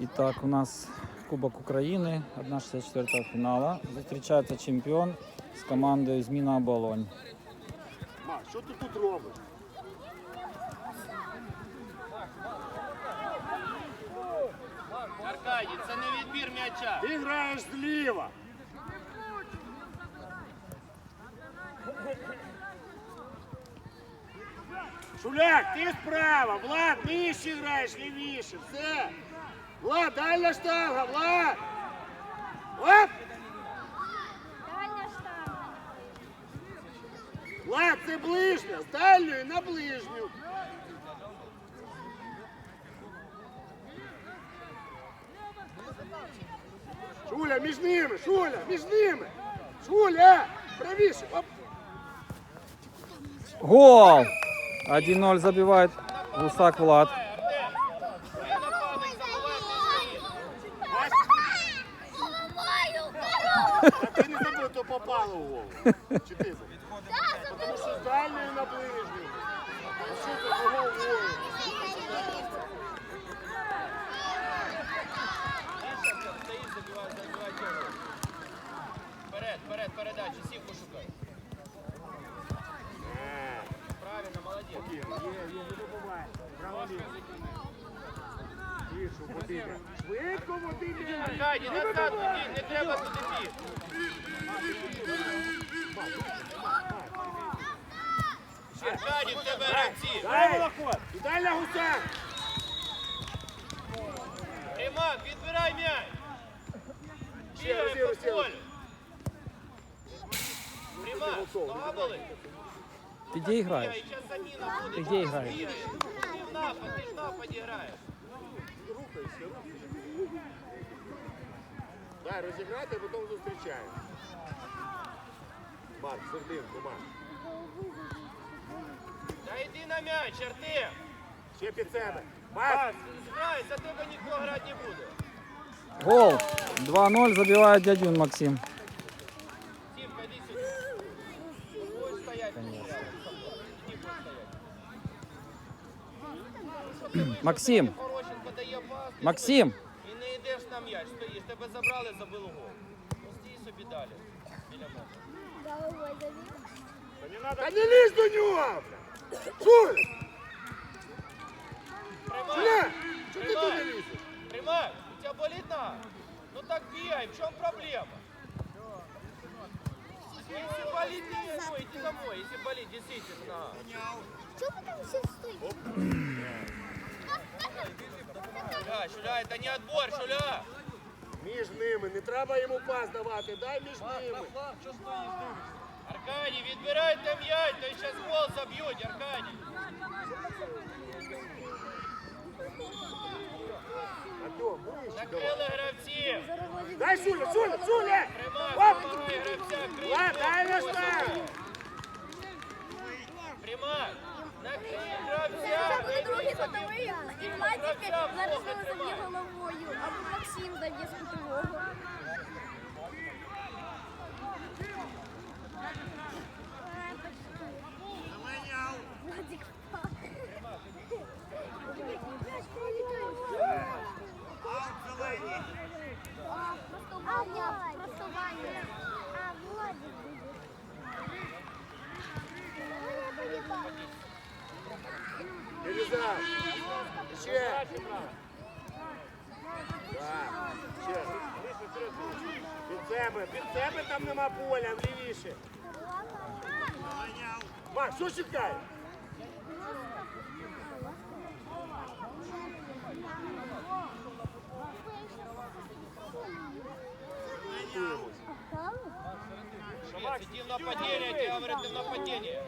Итак, у нас Кубок України, 1-64 фінала. Зустрічається чемпіон з командою Зміна Оболонь. Ма, що ти тут робиш? Аркадій, це не відбір м'яча. Ти граєш зліва. Шуляк, ти справа. Влад, нижче граєш, лівіше. Все. Влад, дальня штанга, Влад. Оп! Дальня штанга. Влад, це ближня, з дальньої на ближню. Шуля, між ними, Шуля, між ними. Шуля, правіше. Оп. Гол! 1-0 забивает Гусак Влад. Правильно, молодец. Браво, Тишу, Водимир. Швидко, Водимир. Аркадій, назад туди, не треба туди бігти. Аркадій, в тебе реакції. Дай молоход. І дай. Римак, відбирай м'яч. Бігай по полю. заміна буде. Ти де граєш? Бігай. Ти в напад, ти ж в нападі граєш. Рухайся, рухайся. Дай розіграти, а потім зустрічаємо. Марк, сердинку, Марк. Та йди на м'яч, Артем. Ще під себе. Марк. Грай, за тебе ніхто грати не буде. Гол! 2-0 забивает Дядюн Максим. Максим, Хорощенко дає пас. ти Максим, І не йдеш на м'яч, стоїш. Тебе забрали, забили гол. Ну стій собі далі. Біля мене. Головой забил. Та не лізь до нього! Шуль! Тримай. Шуля! Чого ти Тримай. туди лізеш? Тримай. У тебя болит нога? Ну так бегай. В чем проблема? Если болит, не ну, иди домой. Если болит, действительно. нога. Чего вы там все стоите? Шуля, Шуля, это не отбор, Шуля. Між ними, не треба йому пас давати, дай між ними. Аркадій, відбирайте м'яч, то зараз гол заб'ють, Аркадій. Артем, ближче давай. Накрили гравців. Дай Шуля, Шуля, Шуля! Приймай, Оп! помагай гравця, крий. Влад, дай на штангу! Приймай. Накрий гравця. Це буде другий Крий собі. ходовий. І Владик зараз знову заб'є головою. Або Максим заб'є з кутового. тебе, під тебе там нема поля, влівіше. Макс, що чекаєш? Макс, иди в нападение, тебе говорю, ты в нападении.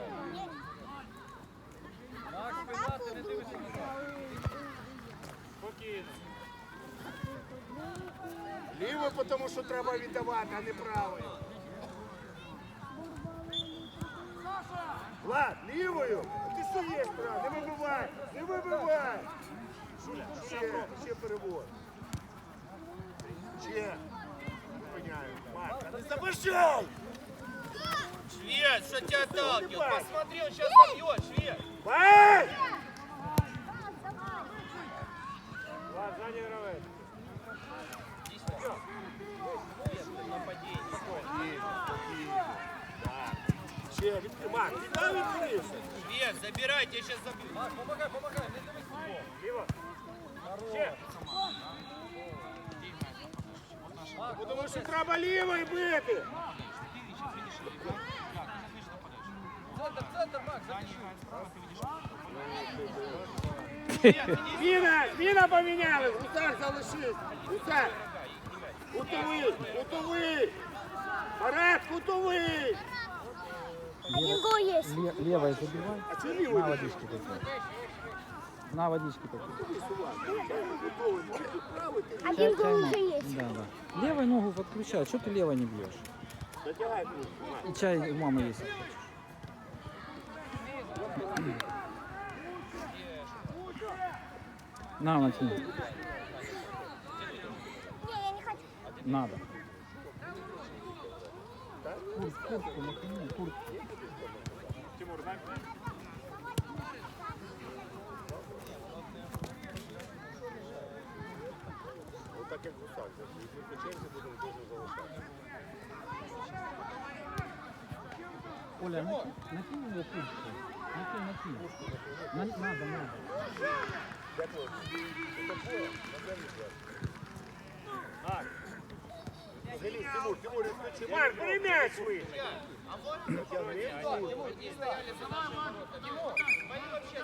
Макс, не дивися Ліво, тому що треба віддавати, а не правою. Влад, лівою. А Ти стоїш право, не вибивай, не вибивай. Ще, ще перевод. Ще. Зупиняю. Марк, а не забажай! Швец, что тебя отталкивает? Посмотри, он сейчас забьет, Швец. Бай! Давай. Влад, сзади гравець. Ще відкривай. Відкривай, відкрився. Вес, забирайте, я сейчас забью. Ліво. Ще. Тому що треба лівою бити. Зміна, зміна поміняли. Гусар залишився. Гусар. Кутовий, кутовий. Марат, кутовий. Один гол есть. Ле- левой забивай. А чи На лівою? водички такой. На водички такой. Один Чай- гол чайно. уже есть. Да, да. Левой ногу подключай. Что ты левой не бьешь? Дотягай плюс. И чай у мамы есть. если хочешь. На, натяни. Не, я не хочу. Надо. Куртку, натяни, куртку. Тимур, дай. Отак як гусак. Якщо по черзі будемо дуже залишати. Оля, на- накинь его куртку. Накинь, накинь. На- надо, надо. Марк. Залізь, Тимур, Тимур, відключи. Марк, бери м'яч вийшли. Дотягни. Они вообще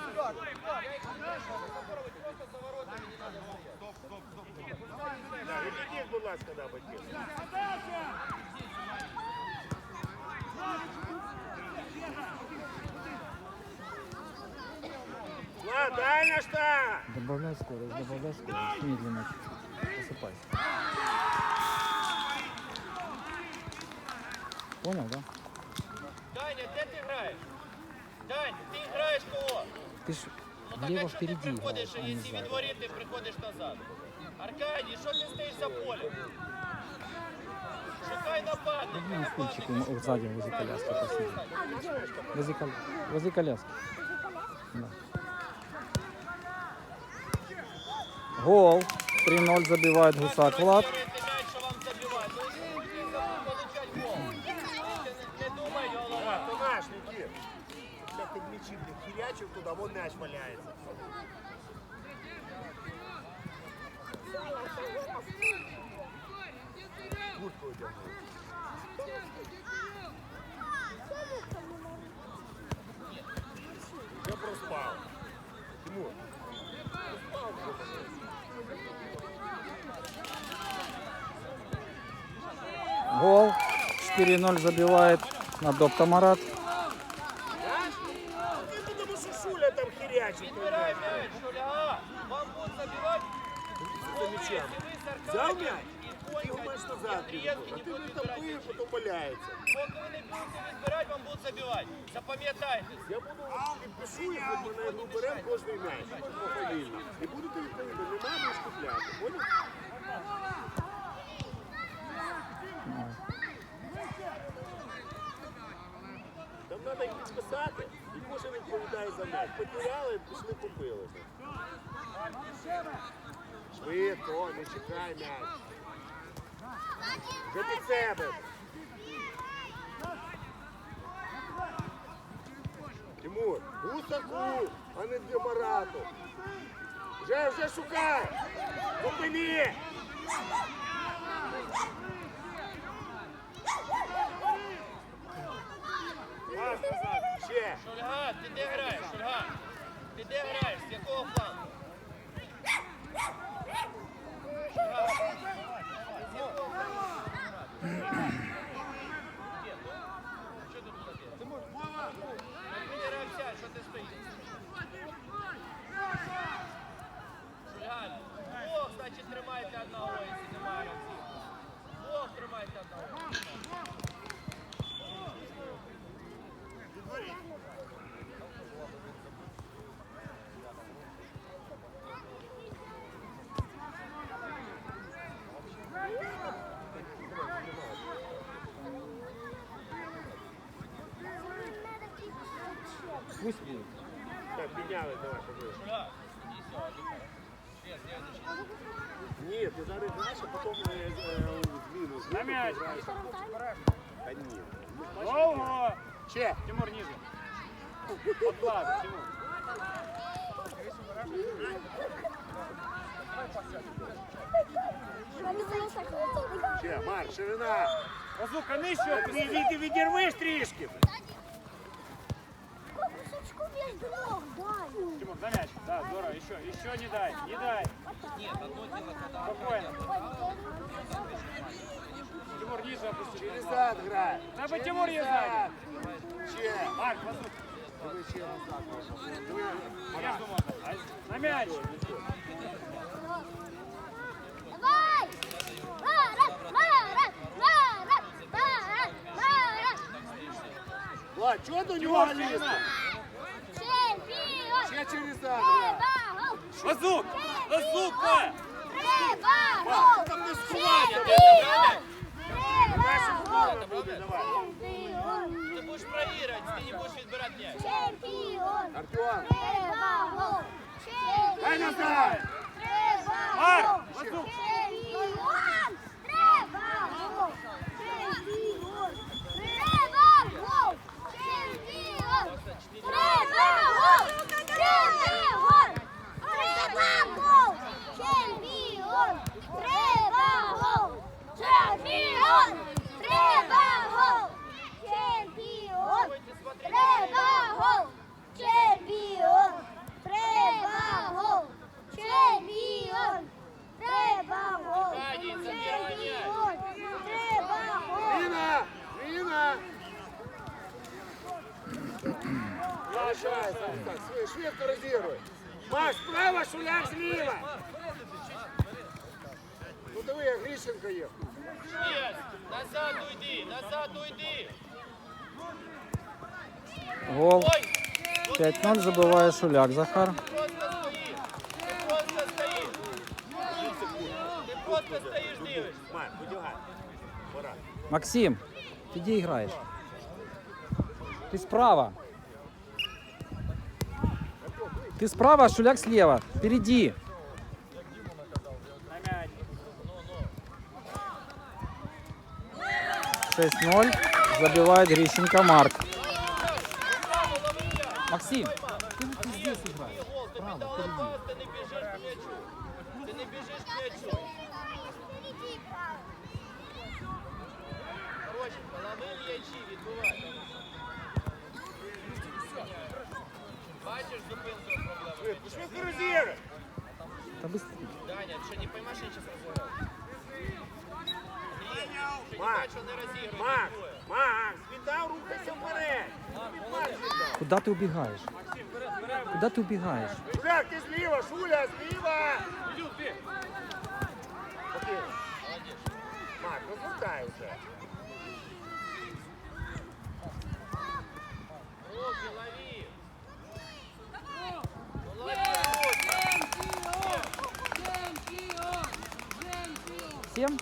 дай на штаб! Добавляй скорость, добавляй скорость. Медленно. Посыпайся. Понял, да? Даня, где ты играешь? Дань, ты играешь кого? Ты ж Ну так влево а що ти впереди приходиш, играешь, а не якщо від сзади. воріт ти приходиш назад? Аркадій, що ти стоїш за полем? Шукай нападника, Возьми на стульчик нападника. ему сзади возле коляски посиди. Возле, кол... возле коляски. Да. Нікіт. Як ти м'ячі блін, хірячив туди, вон м'яч валяється. Куртку одягнув. Я проспав. Тимур. Проспав будуть забивати За м'ячем. Если вы с Взяв Аркадием м'яч? и Ти його Бойко, маєш и назад. Андреевский А не ти будут він там выбирать пиє, мячи. потім валяється. Поки ви не будете відбирати, вам будуть забивати. Запам'ятайте. Я буду підпишу, як ми на гру беремо кожний м'яч. Повільно. І будете відповідати, не треба шкупляти. Поняв? Треба їх підписати, і кожен відповідає за м'яч. Потеряли, пішли купили. Швидко, не чекай м'яч. Вже під себе. Тимур, гусаку, а не для Марату. Вже, вже шукай! Зупини! Ще. Шульга, ти де граєш? Шульга? Ти де граєш? З якого флангу? Тренера Пусть будут. Так, меняли, давай, побольше. Нет, ты зарыть дальше, потом э, э, минус. На мяч. Да нет. Ого! Че? Тимур ниже. Подклады, Тимур. Че, Марк, ширина. Розука, нищу, відірви стрішки. Тимур, за мяч. Да, здорово. Еще, еще не дай, не дай. Нет, одно дело, когда... Спокойно. Тимур, ниже опустили. Через зад играй. Да, бы Тимур не сзади. Че? Марк, послушай. Между можно. А на мяч. Давай! Марат! Марат! Марат! Марат! Марат! Влад, чего ты у него не через агро. Азук! Азука! Рыба! Там не скувати! Ти будеш провірити, ти не будеш відбирати м'яч. Чемпіон! Артем! Рыба! Чемпіон! Дай назад! Швидко розігруй. Макс, справа, шуляк зліва. Ну диви, як Грищенко є. Є, назад уйди, назад уйди. Гол. 5-0 забиває Шуляк Захар. Максим, ти де граєш? Ти справа. Ты справа, Шуляк слева. Впереди. Шесть ноль. Забивает Грищенко Марк. Максим, ты, здесь играешь. Право, впереди. Ты не бежишь к мячу. Короче, половые ячи, відбувай. Бачиш, зупинку проблему. Пошли коридори! Та быстрее. Даня, ти що не поймаєш, я зараз розіграв? Макс, Макс, Макс, віддав, рухайся вперед! Ну, Куда ти убігаєш? Куда ти убігаєш? Шуляк, ти зліва, Шуля, зліва! Окей. Макс, розгортай вже. Руки лови! тем.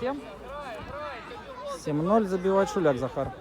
Тем. 7-0 забивает Шуляк Захар.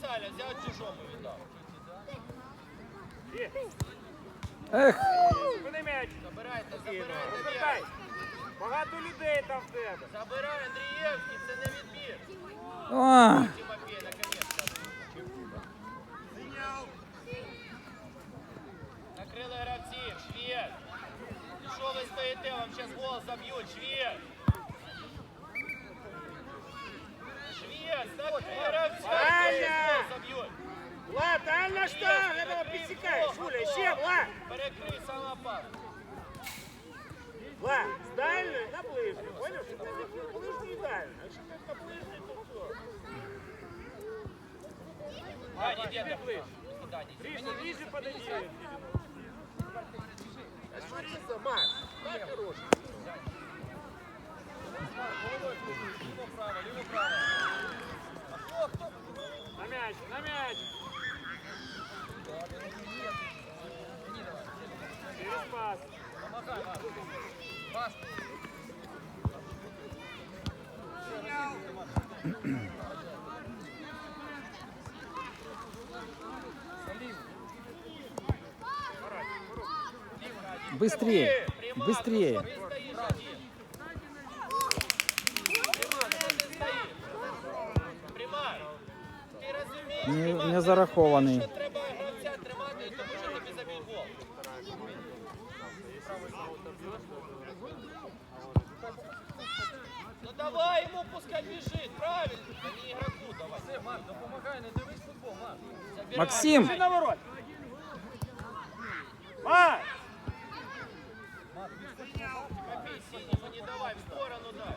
Как специально чужому віддав. Эх, Зупини м'яч. Забирайте, забирайте м'яч. Багато людей там в тебе. Забирай, Андрієвський, це не відбір. Тимофей, наконец-то. Накрили гравців, швед. Що ви стоїте, вам зараз гол заб'ють, швед. Валя! Влад, Анна, что? Этого пересекаешь, Шуля, еще, Влад! Перекрий сам напад. Влад, с дальней на ближнюю, понял? Что ты ближний и дальний. А что ты на ближний, то все. Ваня, где ты ближний? Гриша, ближе подойди. А Шурица, Маш, так хороший. Лево право, лево право мяч, на мяч. Через пас. Быстрее, быстрее. Зарахований. Синему не давай, в сторону дай.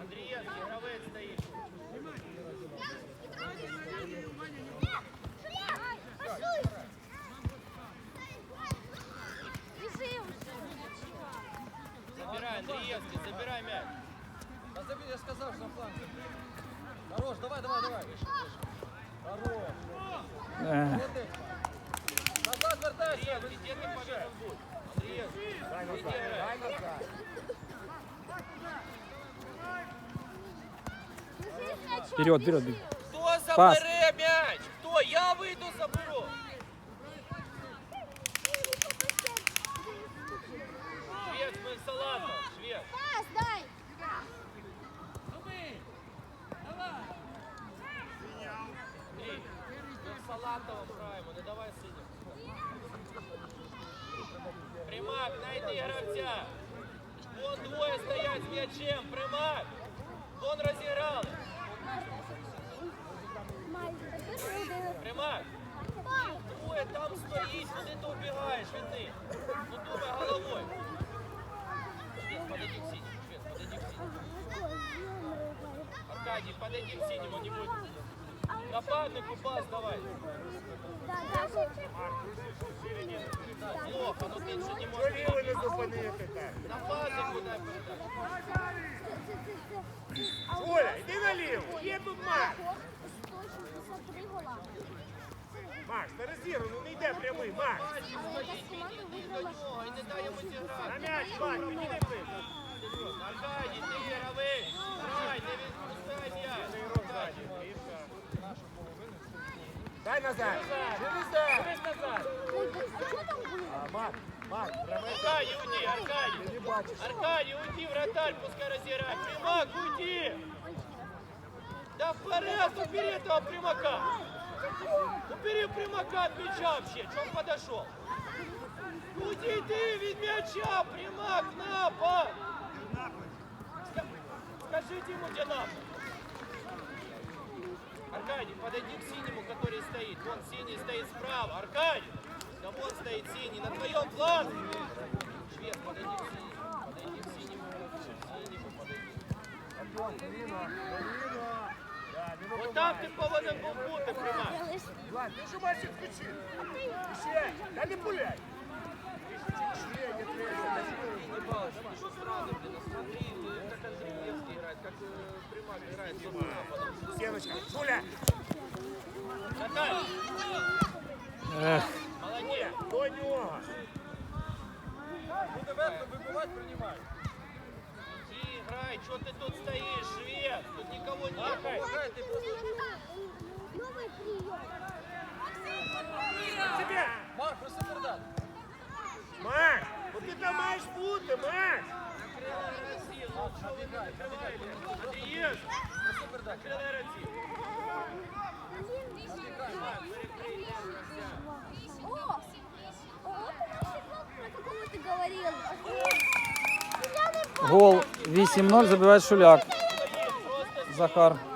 Андреевский. Біжи вже. Забирай, Андреевский, забирай мяч. Да забей, я сказал, что на фланге. Хорош, давай, давай, давай. Хорош. Е, Молодец. Назад вертайся. Андреевский, где ты повинен будь? Андреевский, иди играй. Біжи з м'ячом, Вперед, біжи. вперед, вперед. Кто забере мяч? Кто? Я выйду заберу. Швед, мы салатом. Швед. Пас дай. Андрей, мы в салатовом граємо, не давай синім. Примак, найди гравця. Вон двоє стоять з м'ячем. Примак. Вон розіграли. Майже. Тепер людина. Примак. Двоє там стоїть, куди ти убігаєш від них? Ну думай головою. Швед, подойди к синему. Швед, подойди к синему. Аркадий, подойди к синему, не будь. Нападнику пас давай. Чоліли не зупинити так. Оля, йди наліво, є тут Макс. Макс, на розіру, ну не йде прямий, Макс. На м'яч, Макс, не йди близько. Аркадій, ти, Рави, грай, не відпускай м'яч. Дай назад. Через Дивись назад. А що там було? А, Маш, Маш, гравець, Аркадій, уйди, Аркадій. ти не бачиш. Аркадій, уйди, вратарь, пускай розіграє. Примак, уйди. Да вперед, убери этого примака. Убери примака от мяча вообще. Че он подошел? Уйди ты від мяча, примак, напад. Ска- Скажите ему, где напад. Аркадий, подойди к синему, который стоит. Вон синий стоит справа. Аркадий, да вон стоит синий, на твоем фланге. Швед, подойди к синему. Подойди к синему. Синему подойди. Вот там ти повинен був бути, примак. Влад, ти що бачиш включив? Ще, та не пуляй. Не треба. Что сразу, блин, смотри, как Андреевский играет, как э, Примак играет с нападом. Стіночка, Жуля, Наталья, ех, молодец. до нього. Буде ветку, вибивати, приймай. Иди играй, что ты тут стоишь, швед? Тут никого нет. Помагай, ти просто. Новий прийом. Тебе. Марк, проси передати. Маш, ну ти там маєш бути, Маш. Андреевский, гол 8-0 забиває Шуляк. Захар.